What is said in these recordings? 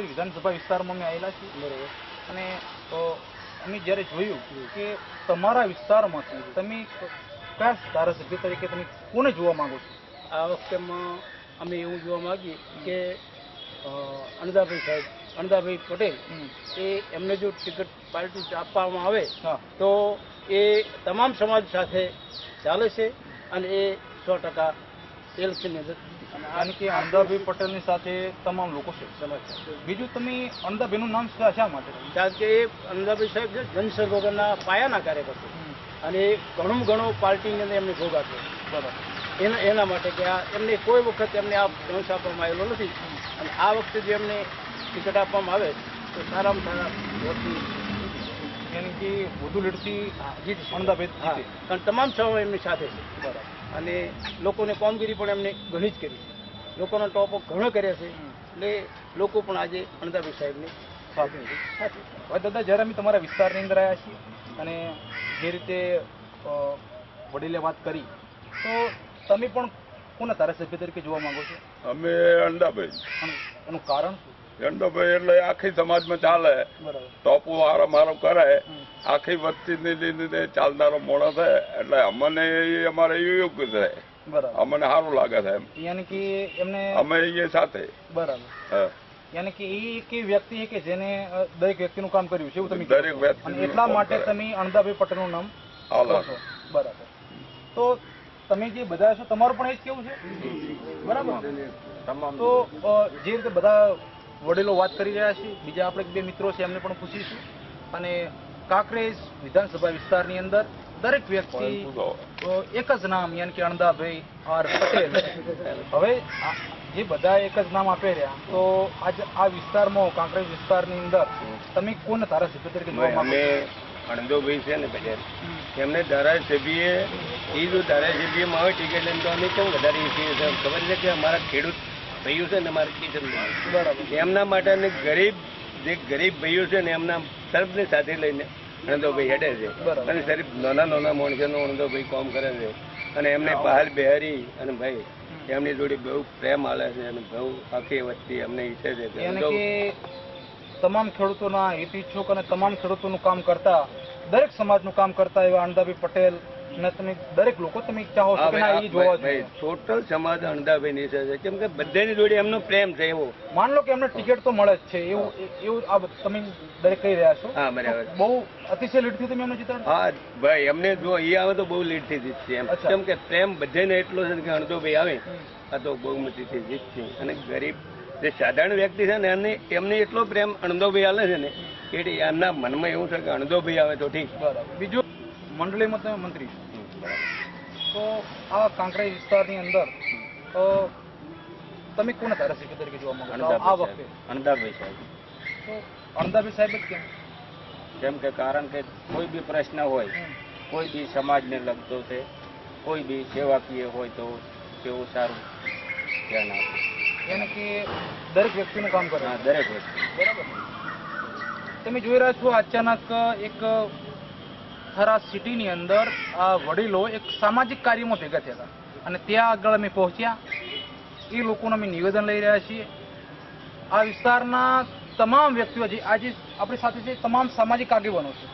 આજ વિધાનસભા વિસ્તારમાં અમે આવેલા છીએ. બરોબર. અને અમે જ્યારે જોયું કે તમારા વિસ્તારમાંથી તમે કયા ધારાસભ્ય તરીકે તમે કોને જોવા માંગો છો? આ વખતેમાં અમે એવું જોવા માગીએ કે અ, અણદાભાઈ સાહેબ અણદાભાઈ પટેલ એ એમને જો ટિકિટ પાર્ટી આપવામાં આવે તો એ તમામ સમાજ સાથે ચાલે છે અને એ સો ટકા ઇલેક્શનની અંદર યાની કે અણદાભાઈ પટેલની સાથે તમામ લોકો છે બીજું તમે અણદાભાઈનું નામ શા માટે કારણ કે એ સાહેબ છે જનસર્વોગરના પાયાના કાર્યકર્તા અને ઘણું ઘણું પાર્ટીની અંદર એમને ભોગ આપ્યો. બરાબર. એના એના માટે કે આ એમને કોઈ વખત એમને આ ચાન્સ આપવામાં આવેલો નથી. અને આ વખતે જો એમને ટિકિટ આપવામાં આવે તો સારામાં સારા વોટની યાની કે વધુ લીડથી જીત હા કારણ તમામ સભા એમની સાથે છે. બરાબર. અને લોકોને કામગીરી પણ એમને ઘણી જ કરી છે. લોકોનો ટોપ ઘણો કર્યા છે. એટલે લોકો પણ આજે અણદાભાઈ સાહેબને સાથે હવે દાદા જ્યારે અમે તમારા વિસ્તારની અંદર આવ્યા છીએ અને જે રીતે વડીલે વાત કરી તો તમે પણ કોના ધારાસભ્ય તરીકે જોવા માંગો છો? અમે અંડાભાઈ એનું કારણ શું અંડાભાઈ એટલે આખી સમાજમાં ચાલે. ટોપો હારો મારો કરે. આખી વસ્તીની લીધે ચાલનારો મોડો છે. એટલે અમને અમારે યોગ્ય છે. બરાબર. અમને સારું લાગે છે એમ. યાની કે એમને અમે એ સાથે. બરાબર. હા. યાની કે એ એક વ્યક્તિ કે જેને દરેક વ્યક્તિનું કામ કર્યું છે એવું તમે દરેક વ્યક્તિ એટલા માટે તમે અણદાભાઈ પટેલનું નામ. બરાબર. તો તમે જે બધા છો તમારું પણ એ જ કેવું છે? બરાબર. તો જે રીતે બધા વડીલો વાત કરી રહ્યા છે. બીજા આપણે બે મિત્રો છે એમને પણ પૂછીશું. અને કાંકરેજ વિધાનસભા વિસ્તારની અંદર દરેક વ્યક્તિ એક જ નામ યાન કે અણદાભાઈ આર પટેલ. હવે જે બધા એક જ નામ આપી રહ્યા તો આજ આ વિસ્તારમાં કાંકરેજ વિસ્તારની અંદર તમે કોને ધારાસભ્ય તરીકે અમે અણદોભાઈ છે ને પટેલ એમને ધારાસભ્યએ એ જો ધારાસભ્યમાં હોય ટિકિટ લઈને તો અમે કેમ વધારે છીએ? છે ખબર છે કે અમારા ખેડૂત ભાઈઓ છે ને અમારે કિશનમાં બરાબર. એમના માટે ગરીબ જે ગરીબ ભાઈઓ છે ને એમના સર્વને સાથે લઈને અણદોભાઈ હેડે છે. અને સરીફ નાના નાના માણસોનો અણદોભાઈ કામ કરે છે. અને એમને બહાર બેહારી અને ભાઈ એમની જોડે બહુ પ્રેમ આલે છે અને બહુ આખી વસ્તી એમને ઈચ્છે છે. તમામ ખેડૂતોના હિત ઈચ્છુક અને તમામ ખેડૂતોનું કામ કરતા દરેક સમાજનું કામ કરતા એવા અણદાભાઈ પટેલ ને તમે દરેક લોકો તમે ચાહો છો કે ના એ જોવા જોઈએ. ટોટલ સમાજ અણદાભાઈ નીચે છે. કેમ કે બધાની જોડે એમનો પ્રેમ છે એવો. માન લો કે એમને ટિકિટ તો મળે જ છે. એવું એવું આ તમે દરેક કહી રહ્યા છો. હા બરાબર બહુ અતિશય લીડથી તમે એમને જીતાડો. હા ભાઈ એમને જો એ આવે તો બહુ લીડથી જીતશે એમ. કેમ કે પ્રેમ બધાને એટલો છે કે અણદોભાઈ આવે આ તો બહુમતીથી જીતશે. અને ગરીબ જે સાધારણ વ્યક્તિ છે ને એમને એમને એટલો પ્રેમ અણદોભાઈ આલે છે ને એટલે એમના મનમાં એવું છે કે અણદોભાઈ આવે તો ઠીક. બરાબર. બીજું? મંડળીમાં તમે મંત્રી છો. તો આ કાંકરા વિસ્તારની અંદર તમે કોને ધારાસભ્ય તરીકે જોવા માંગો આ વખતે. અણદાભાઈ સાહેબ. તો અણદાભાઈ સાહેબ જ કેમ? કેમ કે કારણ કે કોઈ બી પ્રશ્ન હોય કોઈ બી સમાજને લગતો છે કોઈ બી સેવાકીય હોય તો તેવું સારું ધ્યાન આપે. એને કે દરેક વ્યક્તિનું કામ કરે. દરેક વ્યક્તિ. બરાબર. તમે જોઈ રહ્યા છો અચાનક એક થરા સિટીની અંદર વડીલો એક સામાજિક કાર્યમાં ભેગા થયા હતા. અને ત્યાં આગળ અમે પહોંચ્યા. એ લોકોનું અમે નિવેદન લઈ રહ્યા છીએ. આ વિસ્તારના તમામ વ્યક્તિઓ જે આજે આપણી સાથે છે તમામ સામાજિક આગેવાનો છે.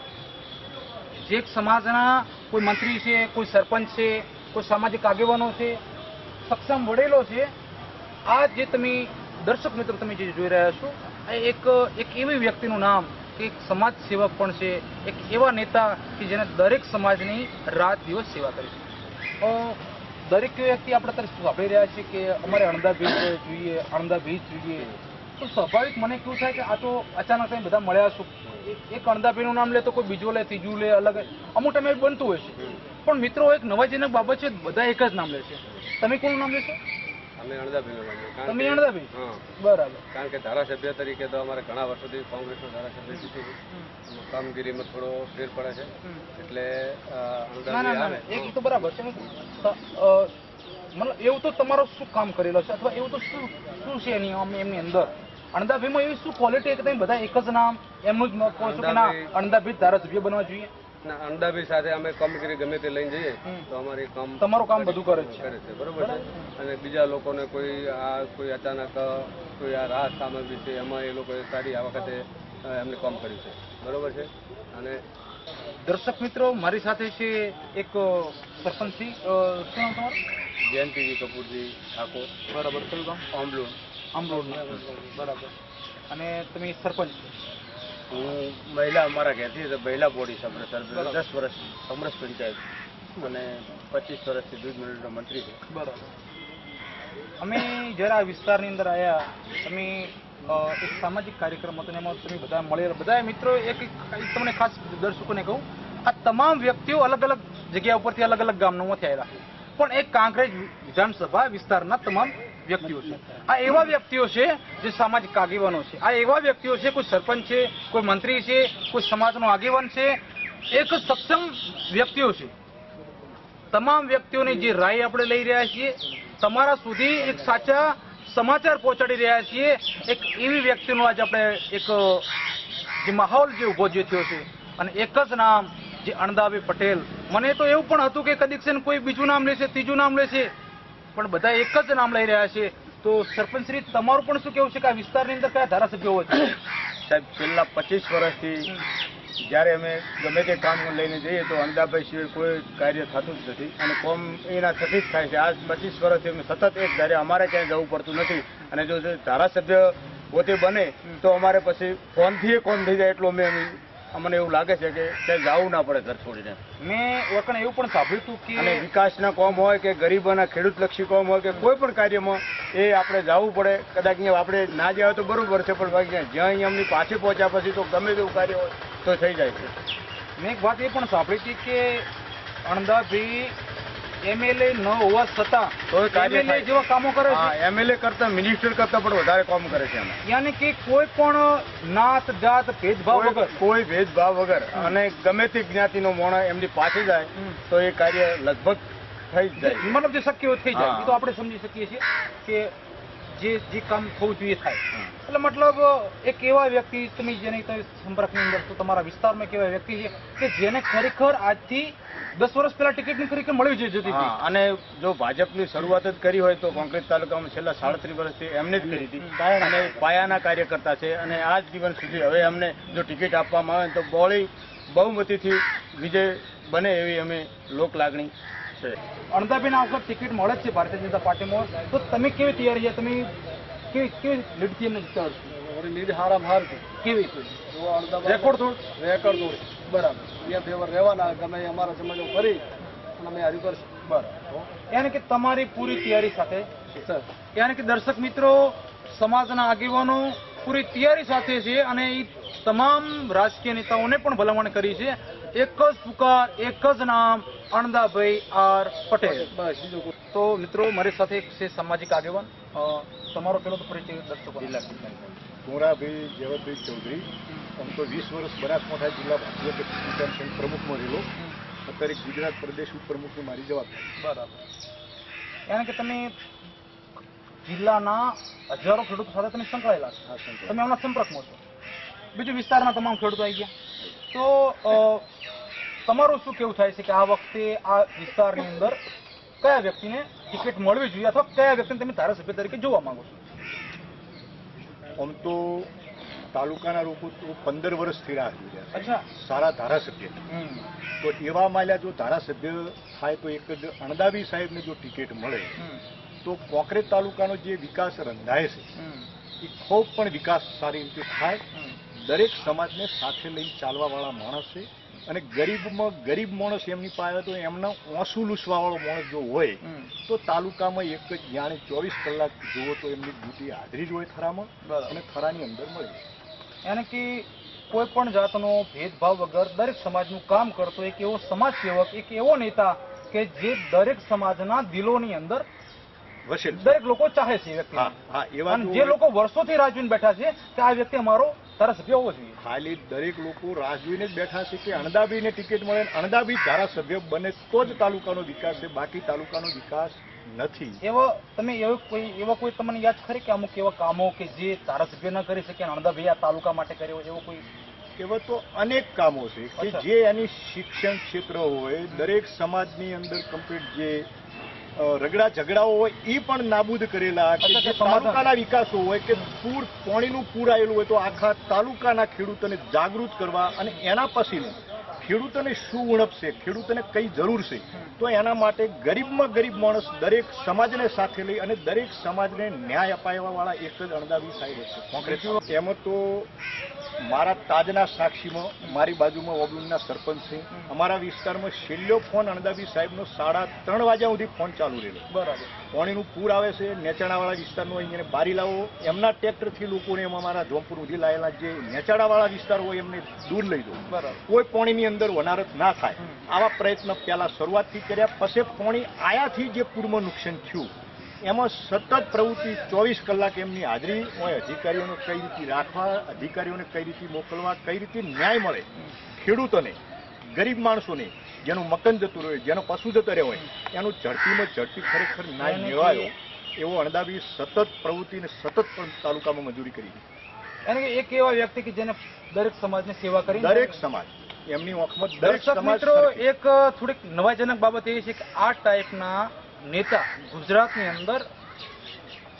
જે સમાજના કોઈ મંત્રી છે, કોઈ સરપંચ છે, કોઈ સામાજિક આગેવાનો છે, સક્ષમ વડીલો છે, આ જે તમે દર્શક મિત્રો તમે જે જોઈ રહ્યા છો એક એક એવી વ્યક્તિનું નામ એક સમાજ સેવક પણ છે, એક એવા નેતા કે જેને દરેક સમાજની રાત દિવસ સેવા કરી છે. દરેક વ્યક્તિ આપણે અત્યારે સાંભળી રહ્યા છીએ કે અમારે અણદા બીચ જોઈએ, અણદા બીચ જોઈએ. તો સ્વાભાવિક મને કેવું થાય કે આ તો અચાનક કંઈ બધા મળ્યા શું એક- અણદાભીનું નામ લે તો કોઈ બીજું લે, ત્રીજું લે, અલગ. અમુક ટાઈમે બનતું હોય છે. પણ મિત્રો, એક નવાજીનક બાબત છે, બધા એક જ નામ લે છે. તમે કોનું નામ લેશો? અમે અણદાભાઈ તમે અણદાભાઈ હા. બરાબર. કારણ કે ધારાસભ્ય તરીકે તો અમારે ઘણા વર્ષોથી કોંગ્રેસનો ધારાસભ્ય જીતી કામગીરીમાં થોડો ફેર પડે છે. એટલે તો બરાબર છે. મતલબ એવું તો તમારો શું કામ કરેલો છે? અથવા એવું તો શું શું છે એની એમની અંદર? અણદાભીમાં એવી શું ક્વોલિટી કે તમે બધા એક જ નામ એમનું જ કહો છો કે ના અણદાભાઈ ધારાસભ્ય બનવા જોઈએ? ના બી સાથે અમે કામગીરી ગમે તે લઈને જઈએ તો અમારી કામ તમારું કામ બધું કરે છે. કરે છે બરોબર છે? અને બીજા લોકોને કોઈ આ કોઈ અચાનક કોઈ આ રાહત સામગ્રી છે એમાં એ લોકોએ સારી આ વખતે એમને કામ કર્યું છે. બરોબર છે? અને દર્શક મિત્રો મારી સાથે છે એક સરપંચ અ, શું નામ તમારું? જયંતિજી કપૂરજી ઠાકોર. બરાબર કયું ગામ? આમલોડ. આમલોડ બરાબર. અને તમે સરપંચ હું મહિલા અમારા ઘેરથી મહિલા બોડી સમરસર દસ વર્ષ સમરસ પંચાયત. અને પચીસ વર્ષથી દૂધ મંડળનો મંત્રી છે. બરાબર. અમે જ્યારે આ વિસ્તારની અંદર આવ્યા અમે એક સામાજિક કાર્યક્રમ હતો એમાં તમે બધા મળેલા. બધા મિત્રો એક તમને ખાસ દર્શકોને કહું આ તમામ વ્યક્તિઓ અલગ અલગ જગ્યા ઉપરથી અલગ અલગ ગામનોમાંથી આવ્યા પણ એક કાંકરેજ વિધાનસભા વિસ્તારના તમામ વ્યક્તિઓ છે. આ એવા વ્યક્તિઓ છે જે સામાજિક આગેવાનો છે. આ એવા વ્યક્તિઓ છે, કોઈ સરપંચ છે, કોઈ મંત્રી છે, કોઈ સમાજનો આગેવાન છે. એક સક્ષમ વ્યક્તિઓ છે. તમામ વ્યક્તિઓની જે રાય આપણે લઈ રહ્યા છીએ, તમારા સુધી એક સાચા સમાચાર પહોંચાડી રહ્યા છીએ. એક એવી વ્યક્તિનો આજે આપણે એક, જે માહોલ જે ઊભો જે થયો છે, અને એક જ નામ જે અણદાભાઈ પટેલ. મને તો એવું પણ હતું કે કદીક કોઈ બીજું નામ લેશે, ત્રીજું નામ લેશે. પણ બધા એક જ નામ લઈ રહ્યા છે. તો સરપંચ શ્રી, તમારું પણ શું કેવું છે કે આ વિસ્તારની અંદર કયા ધારાસભ્યો હોય છે? સાહેબ, છેલ્લા પચીસ વર્ષથી જ્યારે અમે ગમે તે કામ લઈને જઈએ તો અંદાભાઈ સિવાય કોઈ કાર્ય થતું જ નથી અને કોમ એના થકી જ થાય છે. આજ પચીસ વર્ષથી અમે સતત એક ધારે અમારે ક્યાંય જવું પડતું નથી અને જો ધારાસભ્ય પોતે બને તો અમારે પછી ફોનથી એ કોમ થઈ જાય એટલું અમે- અમને એવું લાગે છે કે ક્યાંય જવું ના પડે ઘર છોડીને. મેં વખણ એવું પણ સાંભળ્યું હતું અને કે વિકાસના કોમ હોય કે ગરીબોના ખેડૂતલક્ષી કોમ હોય કે કોઈ પણ કાર્યમાં એ આપણે જવું પડે. કદાચ અહીંયા આપણે ના જાય તો બરોબર છે પણ બાકી જ્યાં અહીંયા અમની પાછી પહોંચ્યા પછી તો ગમે તેવું કાર્ય હોય તો થઈ જાય છે. મેં એક વાત એ પણ સાંભળી હતી કે અણદાભાઈ એમએલએ ન હોવા છતાં એમએલએ જેવા કામો કરે છે? એમએલએ કરતા મિનિસ્ટર કરતા પણ વધારે કામ કરે છે યાની કે કોઈ પણ નાત જાત ભેદભાવ વગર? કોઈ ભેદભાવ વગર. અને ગમે તે જ્ઞાતિનો મોણ એમની પાસે જાય તો એ કાર્ય લગભગ થઈ જાય. મતલબ જે શક્ય થઈ જાય. એ તો આપણે સમજી શકીએ છીએ કે જે જે કામ થવું જોઈએ થાય. એટલે મતલબ એક એવા વ્યક્તિ તમે જેની સંપર્કની અંદર તો તમારા વિસ્તારમાં એક એવા વ્યક્તિ છે કે જેને ખરેખર આજથી દસ વર્ષ પહેલા ટિકિટની ખરેખર જોઈએ જતી હતી. અને જો ભાજપની શરૂઆત જ કરી હોય તો કોંગ્રેસ તાલુકામાં છેલ્લા સાડત્રીસ વર્ષથી એમને જ કરી હતી. અને પાયાના કાર્યકર્તા છે અને આજ દિવસ સુધી હવે અમને જો ટિકિટ આપવામાં આવે તો બોળી બહુમતીથી વિજય બને એવી અમે લોક લાગણી છે. અણદાબેન આ વખત ટિકિટ મળે જ છે ભારતીય જનતા પાર્ટીમાં. તો તમે કેવી તૈયારી છે? તમે કેવી કેવી લીડથી એમને જીતાડશો લીડ હારા હાર છે? કેવી રેકોર્ડ થોડ? રેકોર્ડ થોડ. બરાબર. એ ફેવર રહેવાના ગમે અમારા સમાજો ફરી અમે હાર્યું કરશું બરાબર. યાની કે તમારી પૂરી તૈયારી સાથે? સર એને કે દર્શક મિત્રો સમાજના આગેવાનો પૂરી તૈયારી સાથે છે અને એ તમામ રાજકીય નેતાઓને પણ ભલામણ કરી છે. એક જ પુકાર એક જ નામ અણદાભાઈ આર પટેલ. તો મિત્રો મારી સાથે એક છે સામાજિક આગેવાન તમારો પેલો પરિચય દર્શકો. કુંવરાભાઈ જયવતભાઈ ચૌધરી. આમ તો વીસ વર્ષ બનાસકાંઠા જિલ્લા ભારતીય કિસાન સંઘ પ્રમુખમાં રહેલો. અત્યારે ગુજરાત પ્રદેશ ઉપપ્રમુખની મારી જવાબદારી. બરાબર. કારણ કે તમે જિલ્લાના હજારો ખેડૂતો સાથે તમે સંકળાયેલા છો. તમે એમના સંપર્કમાં છો. બીજું વિસ્તારના તમામ ખેડૂતો આવી ગયા. તો તમારું શું કેવું થાય છે કે આ વખતે આ વિસ્તારની અંદર કયા વ્યક્તિને ટિકિટ મળવી જોઈએ અથવા કયા વ્યક્તિને તમે ધારાસભ્ય તરીકે જોવા માંગો છો? આમ તો તાલુકાના લોકો તો પંદર વર્ષથી રાહ જોઈ રહ્યા સારા ધારાસભ્ય. તો એવા માલ્યા જો ધારાસભ્ય થાય તો એક જ અણદાવી સાહેબને જો ટિકિટ મળે તો કોકરેજ તાલુકાનો જે વિકાસ રંધાય છે એ ખૂબ પણ વિકાસ સારી રીતે થાય. દરેક સમાજને સાથે લઈને ચાલવા વાળા માણસ છે અને ગરીબમાં ગરીબ માણસ એમની પાસે તો એમના ઓસુ લૂસવાવાળો માણસ જો હોય તો તાલુકામાં એક જ જાણે ચોવીસ કલાક જુઓ તો એમની ડ્યુટી હાજરી જ હોય થરામાં. અને થરાની અંદર મળી એને કે કોઈ પણ જાતનો ભેદભાવ વગર દરેક સમાજનું કામ કરતો એક એવો સમાજ સેવક એક એવો નેતા કે જે દરેક સમાજના દિલોની અંદર દરેક લોકો ચાહે છે વ્યક્તિ હા હા એવા જે લોકો વર્ષોથી રાહ જોઈને બેઠા છે કે આ વ્યક્તિ અમારો ધારાસભ્ય કેવો જોઈએ ખાલી દરેક લોકો રાહ જોઈને જ બેઠા છે કે અણદાબીને ટિકિટ મળે અણદાબી ધારાસભ્ય બને તો જ તાલુકાનો વિકાસ છે બાકી તાલુકાનો વિકાસ નથી. એવો તમે એવો કોઈ એવા કોઈ તમને યાદ ખરી કે અમુક એવા કામો કે જે ધારાસભ્ય ન કરી શકે અણદાભાઈ આ તાલુકા માટે કર્યો એવો કોઈ? એવા તો અનેક કામો છે કે જે એની શિક્ષણ ક્ષેત્ર હોય દરેક સમાજની અંદર કમ્પ્લીટ જે રગડા ઝઘડાઓ હોય એ પણ નાબૂદ કરેલા કે. તાલુકાના વિકાસો હોય કે પૂર પાણીનું પૂર આવેલું હોય તો આખા તાલુકાના ખેડૂતોને જાગૃત કરવા અને એના પછીનું ખેડૂતોને શું ઉણપ છે ખેડૂતોને કઈ જરૂર છે? તો એના માટે ગરીબમાં ગરીબ માણસ દરેક સમાજને સાથે લઈ અને દરેક સમાજને ન્યાય અપાવવાવાળા એક જ અણદાવી સાહેબ છે કોંગ્રેસ એમાં તો મારા તાજના સાક્ષીમાં મારી બાજુમાં ઓબલુનના સરપંચ છે. અમારા વિસ્તારમાં છેલ્લો ફોન અણદાવી સાહેબનો સાડા ત્રણ વાગ્યા સુધી ફોન ચાલુ રહેલો. બરાબર. પાણીનું પૂર આવે છે નેચાણાવાળા વિસ્તારનો અહીંયા બારી લાવો. એમના ટ્રેક્ટરથી લોકોને એમાં અમારા જોમપુર ઉધી લાયેલા જે નેચાણાવાળા વિસ્તાર હોય એમને દૂર લઈ દો. બરાબર. કોઈ પાણીની અંદર વનારત ના થાય. આવા પ્રયત્ન પહેલાં શરૂઆતથી કર્યા પછી પાણી આયાથી જે પૂરમાં નુકસાન થયું એમાં સતત પ્રવૃત્તિ ચોવીસ કલાક એમની હાજરી. હોય અધિકારીઓને કઈ રીતે રાખવા અધિકારીઓને કઈ રીતે મોકલવા કઈ રીતે ન્યાય મળે ખેડૂતોને ગરીબ માણસોને જેનું મકન જતું રહ્યું જેનો પશુ જતો રહ્યો હોય એનું ઝડપીમાં ઝડપી ખરેખર ન્યાય મેળવાયો એવો અણદાવી સતત પ્રવૃત્તિને સતત પણ તાલુકામાં મજૂરી કરી કારણ કે એક એવા વ્યક્તિ કે જેને દરેક સમાજની સેવા કરી દરેક સમાજ એમની ઓખમાં દરેક દર્શક મિત્રો એક થોડીક નવાજનક બાબત એ છે કે આ ટાઈપના નેતા ગુજરાતની અંદર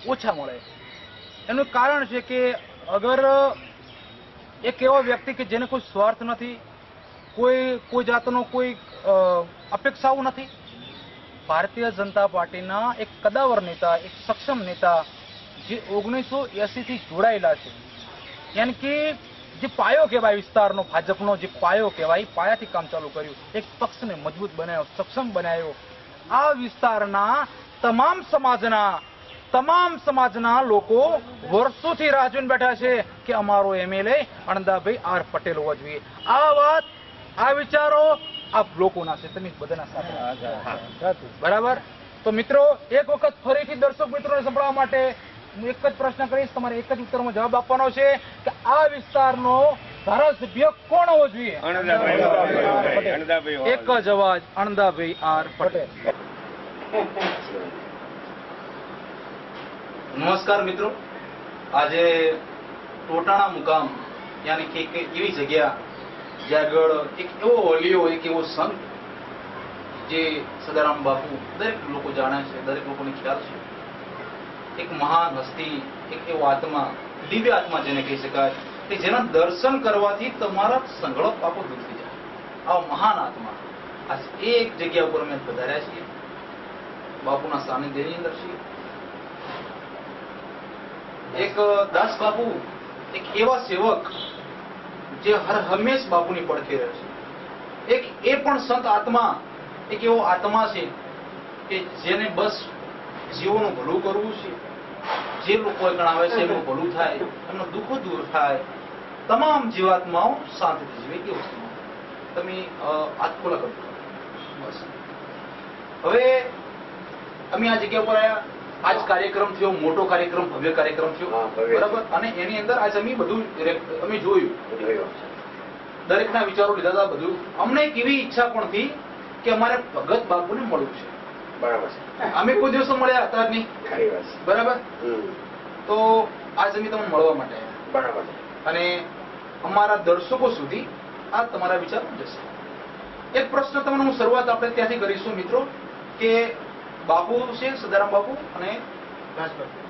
ઓછા મળે એનું કારણ છે કે અગર એક એવો વ્યક્તિ કે જેને કોઈ સ્વાર્થ નથી કોઈ કોઈ જાતનો કોઈ અપેક્ષાઓ નથી. ભારતીય જનતા પાર્ટીના એક કદાવર નેતા, એક સક્ષમ નેતા જે ઓગણીસો એસીથી જોડાયેલા છે. યાની કે જે પાયો કહેવાય વિસ્તારનો, ભાજપનો જે પાયો કહેવાય પાયાથી કામ ચાલુ કર્યું. એક પક્ષને મજબૂત બનાવ્યો સક્ષમ બનાવ્યો આ વિસ્તારના તમામ સમાજના તમામ સમાજના લોકો વર્ષોથી રાહ જોઈને બેઠા છે કે અમારો એમએલએ અણદાભાઈ આર પટેલ હોવા જોઈએ. આ વાત, આ વિચારો આ લોકોના છે તમે બધાના સાથે બરાબર? તો મિત્રો એક વખત ફરીથી દર્શક મિત્રોને સંભળાવવા માટે હું એક જ પ્રશ્ન કરીશ. તમારે એક જ ઉત્તરમાં જવાબ આપવાનો છે કે આ વિસ્તારનો ધારાસભ્ય કોણ હોવો જોઈએ? એક જ અવાજ અણદાભાઈ આર પટેલ. નમસ્કાર મિત્રો. આજે ટોટાણા મુકામ યાની કે એવી જગ્યા જ્યાં એક એવો ઓલિયો એક એવો સંત જે સદારામ બાપુ દરેક લોકો જાણે છે, દરેક લોકોને ખ્યાલ છે. એક મહાન હસ્તી, એક એવો આત્મા, દિવ્ય આત્મા જેને કહી શકાય, કે જેના દર્શન કરવાથી તમારા સંઘળો પાપો દૂર થઈ જાય. આવા મહાન આત્મા. આ એક જગ્યા ઉપર અમે વધાર્યા છીએ. બાપુના સાનિધ્યની અંદર છીએ. એક દાસ બાપુ, એક એવા સેવક જે હર હંમેશ બાપુની પડખે રહે છે. એક એ પણ સંત આત્મા, એક એવો આત્મા છે કે જેને બસ જીવોનું ભલું કરવું છે. જે લોકો ગણાવે છે એનું ભલું થાય, એમનું દુઃખો દૂર થાય. તમામ જીવાત્માઓ શાંતિથી જીવે એ વસ્તુ. તમે કરો બસ. હવે, અમે આ જગ્યા પર આવ્યા આજ કાર્યક્રમ થયો મોટો કાર્યક્રમ ભવ્ય કાર્યક્રમ થયો. બરાબર? અને એની અંદર આજ અમે બધું અમે જોયું. દરેકના વિચારો લીધા હતા બધું. અમને એક એવી ઈચ્છા પણ હતી કે અમારે ભગત બાપુને મળવું છે. બરાબર અમે કોઈ દિવસો મળ્યા હતા જ નહીં. બરાબર? તો આજ અમે તમને મળવા માટે બરાબર અને અમારા દર્શકો સુધી આ તમારા વિચાર જશે. એક પ્રશ્ન તમને હું શરૂઆત આપણે ત્યાંથી કરીશું મિત્રો કે બાપુ છે સદારામ બાપુ અને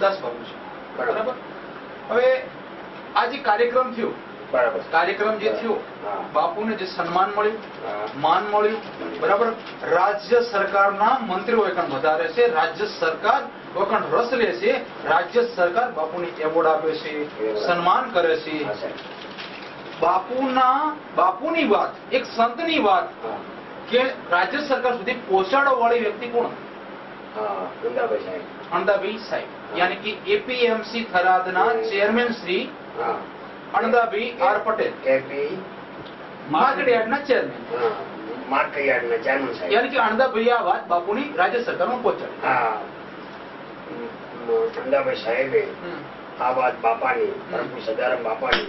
દાસ બાપુ. છે. બરાબર. હવે આ જે કાર્યક્રમ થયો બરાબર. કાર્યક્રમ જે થયો બાપુને જે સન્માન મળ્યું માન મળ્યું બરાબર? રાજ્ય સરકારના મંત્રીઓ એકણ વધારે છે રાજ્ય સરકાર વખણ રસ લે છે રાજ્ય સરકાર બાપુને એવોર્ડ આપે છે સન્માન કરે છે. બાપુના બાપુની વાત એક સંતની વાત કે રાજ્ય સરકાર સુધી પહોંચાડવા વાળી વ્યક્તિ કોણ. અણદાભાઈ સાહેબ યાની કે APMC થરાદના chairman Shri Anadabhai R Patel KP, માર્કેટયાર્ડના chairman માર્કેટયાર્ડના chairman સાહેબ. યાની કે અણદાભાઈ આ વાત બાપુની રાજ્ય સરકારમાં પહોંચાડી. હા. મ- મ- સાહેબે આ વાત બાપાની પ્રભુ સદારામ બાપાની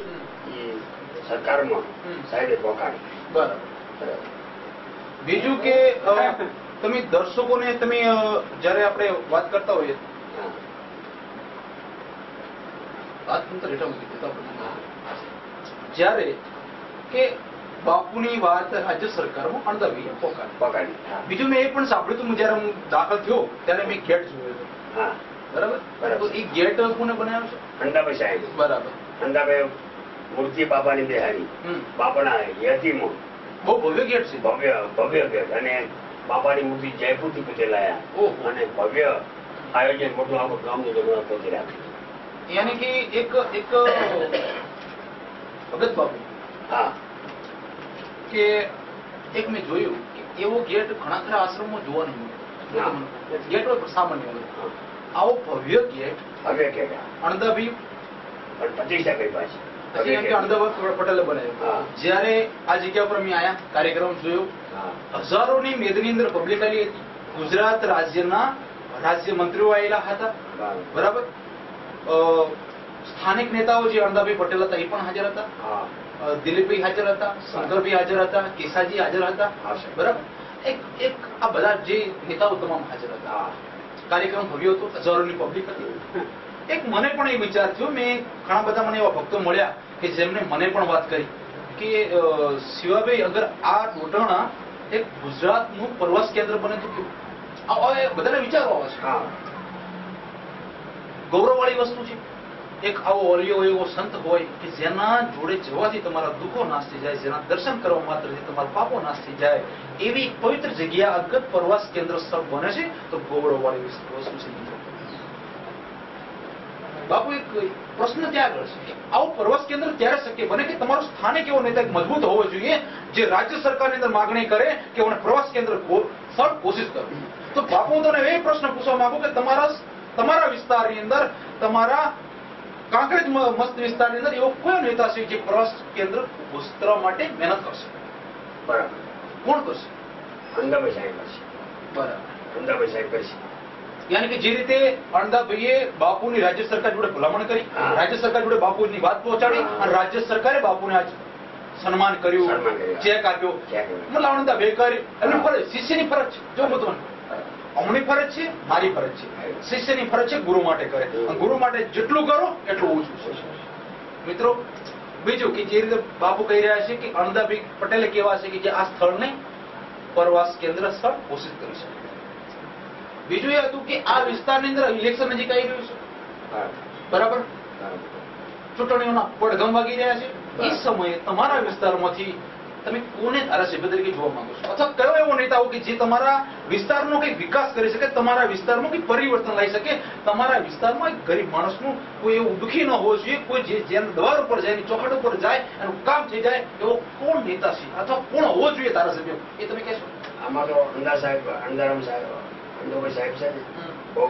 સરકારમાં. સાહેબે બરાબર. બીજું કે તમે દર્શકોને તમે જ્યારે આપણે વાત કરતા હોઈએ. જ્યારે કે બાપુની વાત રાજ્ય સરકારમાં અણદવીએ પોકારી. પકડી બીજું મેં એ પણ સાંભળ્યું હતું જયારે હું દાખલ થયો ત્યારે મેં ગેટ જોયો બરાબર. તો એ ગેટ કોને બનાવ્યો છે? અંડાભાઈ સાહેબ બરાબર. અંડાભાઈ મૂર્તિ બાપાની બિહારી. બાપાના યતીમો. બહુ ભવ્ય ગેટ છે. ભવ્ય ભવ્ય ગેટ. અને બાપાની મૂર્તિ જયપુરથી પૂજે લાયા અને ભવ્ય આયોજન મોટું આખું ગામનું જમણા પહોંચી રાખ્યું યાની કે એક એક ભગત બાપુ. હા. કે એક મેં જોયું કે એવો ગેટ ઘણા ખરા આશ્રમમાં જોવા નહીં મળે. ગેટ સામાન્ય આવો ભવ્ય ગેટ ભવ્ય ગેટ. અણદાભી પણ પ્રતિષ્ઠા કઈ પાછી? પછી એમ કે અણદાભાઈ પટેલે બનાવ્યો. જ્યારે આ જગ્યા પર અમે આયા કાર્યક્રમ જોયો હજારોની મેદની અંદર પબ્લિક આવી હતી. ગુજરાત રાજ્યના રાજ્ય મંત્રીઓ આવેલા હતા. બરાબર. સ્થાનિક નેતાઓ જે અણદાભાઈ પટેલ હતા એ પણ હાજર હતા. દિલીપભાઈ હાજર હતા શંકરભાઈ હાજર હતા કેસાજી હાજર હતા. બરાબર? એક એક આ બધા જે નેતાઓ તમામ હાજર હતા. કાર્યક્રમ ભવ્યો હતો હજારોની પબ્લિક હતી. એક મને પણ એ વિચાર થયો મેં ઘણા બધા મને એવા ભક્તો મળ્યા કે જેમને મને પણ વાત કરી કે શિવાભાઈ અગર આ ટોટાણા એક ગુજરાતનું પ્રવાસ કેન્દ્ર બને તો બધાને વિચારો આવે છે. ગૌરવવાળી વસ્તુ છે. એક આવો ઓલિયો એવો સંત હોય કે જેના જોડે જવાથી તમારા દુઃખો નાશ થઈ જાય જેના દર્શન કરવા માત્રથી તમારા પાપો નાશ થઈ જાય એવી પવિત્ર જગ્યા અગત પ્રવાસ કેન્દ્ર સ્થળ બને છે તો ગૌરવવાળી વસ્તુ છે. મિત્રો. બાપુ એક પ્રશ્ન ત્યાં આગળ છે. આવો પ્રવાસ કેન્દ્ર ત્યારે શક્ય બને કે તમારો સ્થાનિક એવો નેતા મજબૂત હોવો જોઈએ જે રાજ્ય સરકારની અંદર માગણી કરે કે મને પ્રવાસ કેન્દ્ર સ્થળ કોશિશ કરો તો બાપુ હું તને એ પ્રશ્ન પૂછવા માંગુ કે તમારા તમારા વિસ્તારની અંદર તમારા કાંકરેજ મસ્ત વિસ્તારની અંદર એવો કયો નેતા છે જે પ્રવાસ કેન્દ્ર વિસ્તારવા માટે મહેનત કરશે? બરાબર. કોણ કરશે? અંદાભાઈ સાહેબ કરશે. બરાબર. અંદાભાઈ સાહેબ કરશે. યાની કે જે રીતે અણદાભાઈએ બાપુની રાજ્ય સરકાર જોડે ભલામણ કરી રાજ્ય સરકાર જોડે બાપુની વાત પહોંચાડી અને રાજ્ય સરકારે બાપુને આજ સન્માન કર્યું ચેક આપ્યો. મતલબ અણદાભાઈ કરી એમની. ફરજ શિષ્યની ફરજ છે. જો બધું અમની ફરજ છે મારી ફરજ છે. શિષ્યની ફરજ છે ગુરુ માટે કરે. ગુરુ માટે જેટલું કરો એટલું ઓછું છે. મિત્રો બીજું કે જે રીતે બાપુ કહી રહ્યા છે કે અણદાભાઈ પટેલે કેવા છે કે જે આ સ્થળને પ્રવાસ કેન્દ્ર સ્થળ ઘોષિત કરી શકે. બીજું એ હતું કે આ વિસ્તારની અંદર ઇલેક્શન નજીક આવી રહ્યું છે? બરાબર. ચૂંટણીઓના પડઘમ વાગી રહ્યા છે. એ સમયે તમારા વિસ્તારમાંથી તમે કોને ધારાસભ્ય તરીકે જોવા માંગો છો? અથવા કયો એવો નેતા હોય કે જે તમારા વિસ્તારનો કંઈક વિકાસ કરી શકે તમારા વિસ્તારમાં કંઈક પરિવર્તન લાવી શકે? તમારા વિસ્તારમાં એક ગરીબ માણસનું કોઈ એવું દુઃખી ન હોવું જોઈએ. કોઈ જે જેમ દ્વાર ઉપર જાય ચોખટ ઉપર જાય એનું કામ થઈ જાય એવો કોણ નેતા છે? અથવા કોણ હોવો જોઈએ ધારાસભ્ય? એ તમે કહેશો. આમાં તો અંદા સાહેબ અંદારામ સાહેબ. અંદોભાઈ સાહેબ છે ને બહુ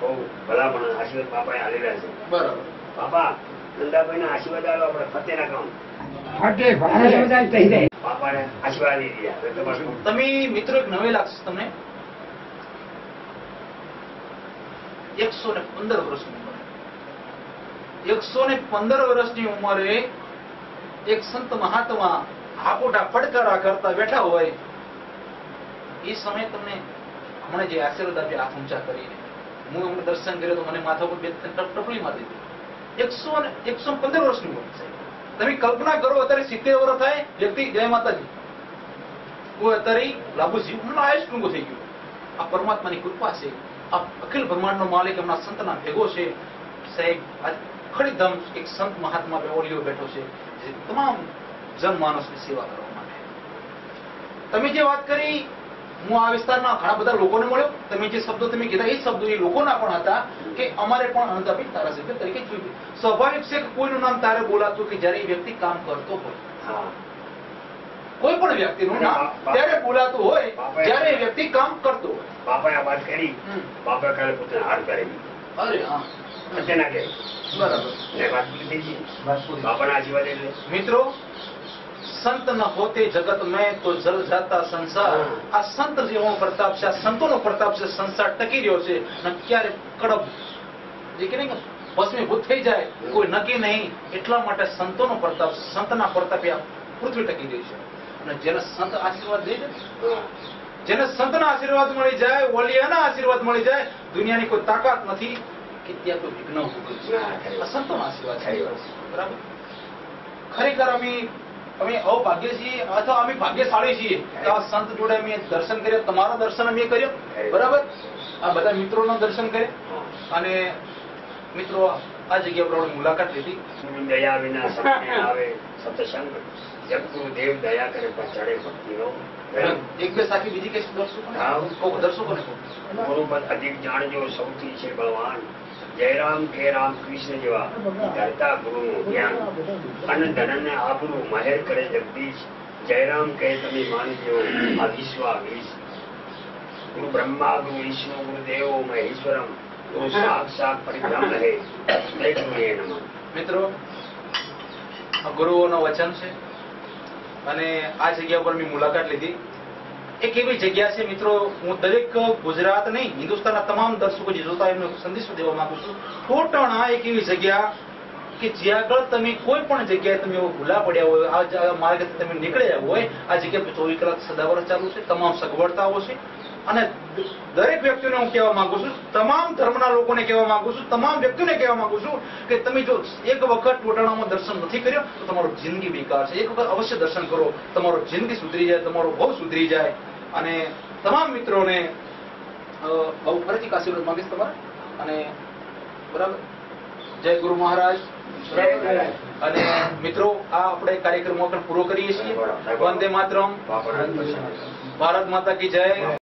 બહુ ભલામણ આશીર્વાદ બાપાએ રહ્યા છે. બરાબર. બાપા નંદાભાઈ ના આશીર્વાદ આલો આપણે ફતેના કામ બાપાને આશીર્વાદ દીધા તમે મિત્રો એક નવે લાગશે તમને. એકસો ને પંદર વર્ષની ઉંમરે. એકસો ને પંદર વર્ષની ઉંમરે એક સંત મહાત્મા હાકોટા ફડકારા કરતા બેઠા હોય. એ સમયે તમને હમણાં જે આશીર્વાદ આપ્યા હાથ ઊંચા કરીને. હું હમણાં દર્શન કર્યો તો મને માથા પર બે ટપલી મારી દીધી. એકસો ને એકસો પંદર વર્ષની ઉંમર છે. તમે કલ્પના કરો અત્યારે સિત્તેર વર્ષ થાય, વ્યક્તિ જય માતાજી. હું અત્યારે લાંબુ જીવ મને આયુષ ટૂંકું થઈ ગયું. આ પરમાત્માની કૃપા છે. આ અખિલ બ્રહ્માંડનો માલિક એમના સંતના ભેગો છે. સાહેબ આ ખડીધામ એક સંત મહાત્મા ઓલિયો બેઠો છે. જે તમામ જનમાનસની સેવા કરવા માટે. તમે જે વાત કરી હું આ વિસ્તારમાં ઘણા બધા લોકોને મળ્યો. તમે જે શબ્દો તમે કીધા એ શબ્દો એ લોકોના પણ હતા કે અમારે પણ અનંતાભાઈ ધારાસભ્ય તરીકે જોયું સ્વાભાવિક છે કે કોઈનું નામ તારે બોલાતું કે જ્યારે એ વ્યક્તિ કામ કરતો હોય. કોઈ પણ વ્યક્તિનું નામ ત્યારે બોલાતું હોય જ્યારે એ વ્યક્તિ કામ કરતો હોય. બાપાએ આ વાત કરી. બાપા કાલે પોતે હાર કરેલી અરે હા. ફતેના કે બરાબર. વાત પૂરી થઈ ગઈ. બાપાના આશીર્વાદ એટલે. મિત્રો સંત ન હોતે જગત મેં તો જલ જાતા સંસાર. આ સંત જેવો પ્રતાપ છે આ સંતોનો પ્રતાપ છે સંસાર ટકી રહ્યો છે અને ક્યારે કડબ જે કે નહીં ભસ્મીભૂત થઈ જાય કોઈ નક્કી નહીં. એટલા માટે સંતોનો પ્રતાપ. સંતના પ્રતાપે આ પૃથ્વી ટકી રહી છે. અને જેને સંત આશીર્વાદ દે જેને સંતના આશીર્વાદ મળી જાય ઓલિયાના આશીર્વાદ મળી જાય દુનિયાની કોઈ તાકાત નથી કે ત્યાં કોઈ વિઘ્ન ઉભું સંતોના આશીર્વાદ બરાબર? ખરેખર અમે અમે અભાગ્ય છીએ અથવા અમે ભાગ્યશાળી છીએ. આ સંત જોડે અમે દર્શન કર્યા તમારા દર્શન અમે કર્યો. બરાબર? આ બધા મિત્રોના દર્શન કર્યા. અને મિત્રો આ જગ્યા પર આપણે મુલાકાત લીધી. દયા વિના સપને આવે સત્સંગ. જગગુરુ દેવ દયા કરે પણ ચડે ભક્તિનો. એક બે સાખી બીજી કઈ દર્શકો? કહો ગુરુ અધિક જાણજો સૌથી છે બળવાન જયરામ કે રામ કૃષ્ણ જેવા ધરતા ગુરુ જ્ઞાન ધનન ધનને આબરૂ મહેર કરે જગદીશ. જયરામ કહે, તમે માનજો, આ વિશ્વ આ ગુરુ બ્રહ્મા, ગુરુ વિષ્ણુ, ગુરુ દેવો, મહેશ્વરમ, ગુરુ સાક્ષાત પરિબ્રહ્મ રહે. તસ્મૈ ગુરુએ મિત્રો ગુરુઓનો વચન છે. અને આ જગ્યા પર મેં મુલાકાત લીધી. એક એવી જગ્યા છે મિત્રો? હું દરેક ગુજરાત નહીં, હિન્દુસ્તાનના તમામ દર્શકો જે જોતા એમને સંદેશો દેવા માંગુ છું. ટોટાણા એક એવી જગ્યા કે જ્યાં આગળ તમે કોઈ પણ જગ્યાએ તમે ભૂલા પડ્યા હોય, આ માર્ગે તમે નીકળ્યા હોય, આ જગ્યા ચોવીસ કલાક સદાવર ચાલુ છે, તમામ સગવડતાઓ છે. અને દરેક વ્યક્તિને હું કહેવા માંગુ છું, તમામ ધર્મના લોકોને કહેવા માંગુ છું, તમામ વ્યક્તિઓને કહેવા માંગુ છું કે તમે જો એક વખત ટોટાણામાં દર્શન નથી કર્યો, તો તમારું જિંદગી બેકાર છે. એક વખત અવશ્ય દર્શન કરો, તમારો જિંદગી સુધરી જાય, તમારો ભવ સુધરી જાય. અને તમામ મિત્રોને બહુ ફરીથી આશીર્વાદ માંગીશ તમારે. અને બરાબર? જય ગુરુ મહારાજ. અને મિત્રો આ આપણે કાર્યક્રમો પણ પૂરો કરીએ છીએ. વંદે માતરમ. ભારત માતા કી જય.